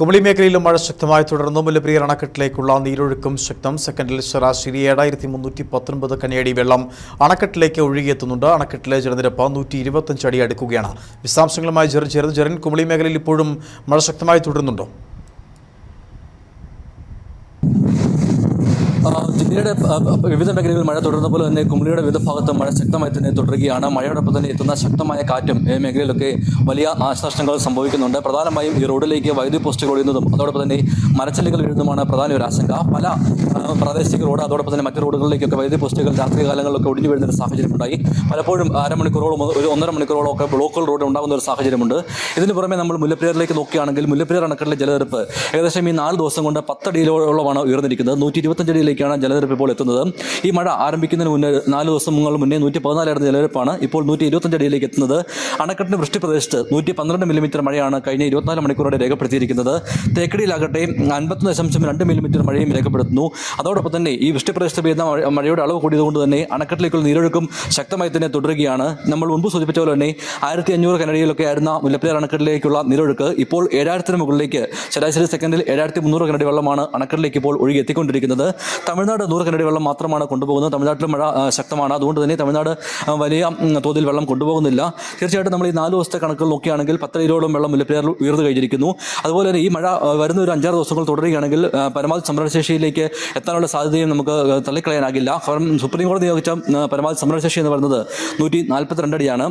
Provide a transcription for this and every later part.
കുമളി മേഖലയിലും മഴ ശക്തമായി തുടർന്നു. മുല്ലപ്പെരിയാർ അണക്കെട്ടിലേക്കുള്ള നീരൊഴുക്കും ശക്തം. സെക്കൻഡിൽ ശരാശരി ഏഴായിരത്തി മുന്നൂറ്റി പത്തൊൻപത് കനിയടി വെള്ളം അണക്കെട്ടിലേക്ക് ഒഴുകിയെത്തുന്നുണ്ട്. അണക്കെട്ടിലെ ജലനിരപ്പ് നൂറ്റി ഇരുപത്തഞ്ച് അടി അടുക്കുകയാണ്. വിശദാംശങ്ങളുമായി ജെറിൻ ചേർന്ന് ജെറിൻ കുമളി മേഖലയിൽ ഇപ്പോഴും മഴ ശക്തമായി തുടരുന്നുണ്ടോ? ജില്ലയുടെ വിവിധ മേഖലകളിൽ മഴ തുടരുന്ന പോലെ തന്നെ കുമളിയുടെ വിവിധ ഭാഗത്ത് മഴ ശക്തമായി തന്നെ തുടരുകയാണ്. മഴയോടൊപ്പം തന്നെ എത്തുന്ന ശക്തമായ കാറ്റും ഈ മേഖലയിലൊക്കെ വലിയ നാശനഷ്ടങ്ങൾ സംഭവിക്കുന്നുണ്ട്. പ്രധാനമായും ഈ റോഡിലേക്ക് വൈദ്യുതി പോസ്റ്റുകൾ ഒഴിയുന്നതും അതോടൊപ്പം തന്നെ മരച്ചല്ലുകൾ വീഴുന്നതുമാണ് പ്രധാന ഒരു ആശങ്ക. പല പ്രാദേശിക റോഡ് അതോടൊപ്പം തന്നെ മറ്റു റോഡുകളിലേക്കൊക്കെ വൈദ്യുതി പോസ്റ്റുകൾ രാത്രി കാലങ്ങളിലൊക്കെ ഒടിഞ്ഞു വീഴുന്ന ഒരു സാഹചര്യം സാഹചര്യമുണ്ടായി. പലപ്പോഴും അരമണിക്കൂറോളം ഒരു ഒന്നര മണിക്കൂറോളം ഒക്കെ ബ്ലോക്കുകൾ റോഡ് ഉണ്ടാകുന്ന ഒരു സാഹചര്യമുണ്ട്. ഇതിന് പുറമെ നമ്മൾ മുല്ലപ്പെരിയാറിലേക്ക് നോക്കുകയാണെങ്കിൽ മുല്ലപ്പെരിയാർ അണക്കെട്ടിലെ ജലനിരപ്പ് ഏകദേശം ഈ നാല് ദിവസം കൊണ്ട് പത്തടിയിലോളമാണ് ഉയർന്നിരിക്കുന്നത്. നൂറ്റി ഇരുപത്തഞ്ച് അടിയിലേക്കാണ് ജലനിരപ്പ് ഇപ്പോൾ എത്തുന്നത്. ഈ മഴ ആരംഭിക്കുന്നതിന് മുന്നേ നാല് ദിവസം ദിവസങ്ങൾ മുന്നേ നൂറ്റി പതിനാലായിരുന്ന ജലനിരപ്പാണ് ഇപ്പോൾ നൂറ്റി ഇരുപത്തഞ്ച് അടിയിലേക്ക് എത്തുന്നത്. അണക്കെട്ടിന് വൃഷ്ടി പ്രദേശത്ത് നൂറ്റി പന്ത്രണ്ട് മില്ലിമീറ്റർ മഴയാണ് കഴിഞ്ഞ ഇരുപത്തിനാല് മണിക്കൂറോടെ രേഖപ്പെടുത്തിയിരിക്കുന്നത്. തേക്കടിയിലാകട്ടെ അൻപത്തൊന്ന് ദശാംശം രണ്ട് മില്ലിമീറ്റർ മഴയും രേഖപ്പെടുത്തുന്നു. അതോടൊപ്പം തന്നെ ഈ വൃഷ്ടി പ്രദേശത്ത് പെയ്യുന്ന മഴ- മഴയുടെ അളവ് കൂടിയതുകൊണ്ട് തന്നെ അണക്കെട്ടിലേക്കുള്ള നീരൊഴുക്കും ശക്തമായി തന്നെ തുടരുകയാണ്. നമ്മൾ മുൻപ് സൂചിപ്പിച്ച പോലെ തന്നെ ആയിരത്തി അഞ്ഞൂറ് കനടിയിലൊക്കെ ആയിരുന്ന മുല്ലപ്പെരിയാർ അണക്കെട്ടിലേക്കുള്ള നീരൊഴുക്ക് ഇപ്പോൾ ഏഴായിരത്തിന് മുകളിലേക്ക് ശരാശരി സെക്കൻഡിൽ ഏഴായിരത്തി മുന്നൂറ് കനടി വെള്ളമാണ് അണക്കെട്ടിലേക്ക് ഇപ്പോൾ ഒഴുകി എത്തിക്കൊണ്ടിരിക്കുന്നത് തമിഴ്നാട് നൂറ് കനടി വെള്ളം മാത്രമാണ് കൊണ്ടുപോകുന്നത്. തമിഴ്നാട്ടിൽ മഴ ശക്തമാണ്. അതുകൊണ്ട് തന്നെ തമിഴ്നാട് വലിയ തോതിൽ വെള്ളം കൊണ്ടുപോകുന്നില്ല. തീർച്ചയായിട്ടും നമ്മൾ ഈ നാല് ദിവസത്തെ കണക്കുകൾ നോക്കുകയാണെങ്കിൽ പത്ത് കിലോളം വെള്ളം മുല്ലപ്പെരിയാറിൽ ഉയർന്നു കഴിഞ്ഞിരിക്കുന്നു. അതുപോലെ തന്നെ ഈ മഴ വരുന്ന ഒരു അഞ്ചാറ് ദിവസങ്ങൾ തുടരുകയാണെങ്കിൽ പരമാവധി സംരക്ഷണശേഷിയിലേക്ക് എത്താനുള്ള സാധ്യതയും നമുക്ക് തള്ളിക്കളയാനാകില്ല. കാരണം സുപ്രീം കോടതി നിയോഗിച്ച പരമാവധി സംരക്ഷണശേഷി എന്ന് പറയുന്നത് നൂറ്റി നാൽപ്പത്തിരണ്ട് അടിയാണ്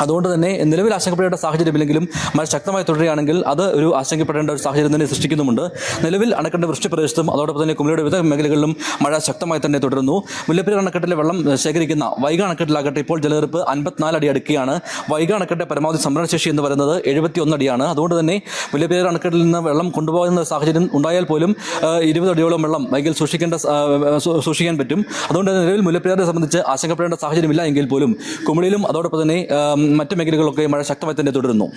അതുകൊണ്ട് തന്നെ നിലവിൽ ആശങ്കപ്പെടേണ്ട സാഹചര്യമില്ലെങ്കിലും മഴ ശക്തമായി തുടരുകയാണെങ്കിൽ അത് ഒരു ആശങ്കപ്പെടേണ്ട ഒരു സാഹചര്യം തന്നെ സൃഷ്ടിക്കുന്നുമുണ്ട്. നിലവിൽ അണക്കെട്ട് വൃഷ്ടി പ്രദേശത്തും അതോടൊപ്പം തന്നെ കുമളിയുടെ വിവിധ മേഖലകളിലും മഴ ശക്തമായി തന്നെ തുടരുന്നു. മുല്ലപ്പെരിയാർ അണക്കെട്ടിലെ വെള്ളം ശേഖരിക്കുന്ന വൈഗ അണക്കെട്ടിലാകട്ടെ ഇപ്പോൾ ജലനിരപ്പ് അൻപത്തിനാല് അടി അടുക്കുകയാണ്. വൈഗ അണക്കെട്ടിന്റെ പരമാവധി സംഭരണശേഷി എന്ന് പറയുന്നത് എഴുപത്തി അടിയാണ്. അതുകൊണ്ട് തന്നെ മുല്ലപ്പെരിയാർ അണക്കെട്ടിൽ നിന്ന് വെള്ളം കൊണ്ടുപോകുന്ന സാഹചര്യം ഉണ്ടായാൽ പോലും ഇരുപത് അടിയോളം വെള്ളം വൈകിൽ സൂക്ഷിക്കേണ്ട സൂക്ഷിക്കാൻ പറ്റും. അതുകൊണ്ട് തന്നെ നിലവിൽ മുല്ലപ്പെരിയാറിനെ സംബന്ധിച്ച് ആശങ്കപ്പെടേണ്ട സാഹചര്യമില്ല എങ്കിൽ പോലും കുമളിയിലും അതോടൊപ്പം തന്നെ മറ്റ് മേഖലകളിലൊക്കെ മഴ ശക്തമായി തന്നെ തുടരുന്നു.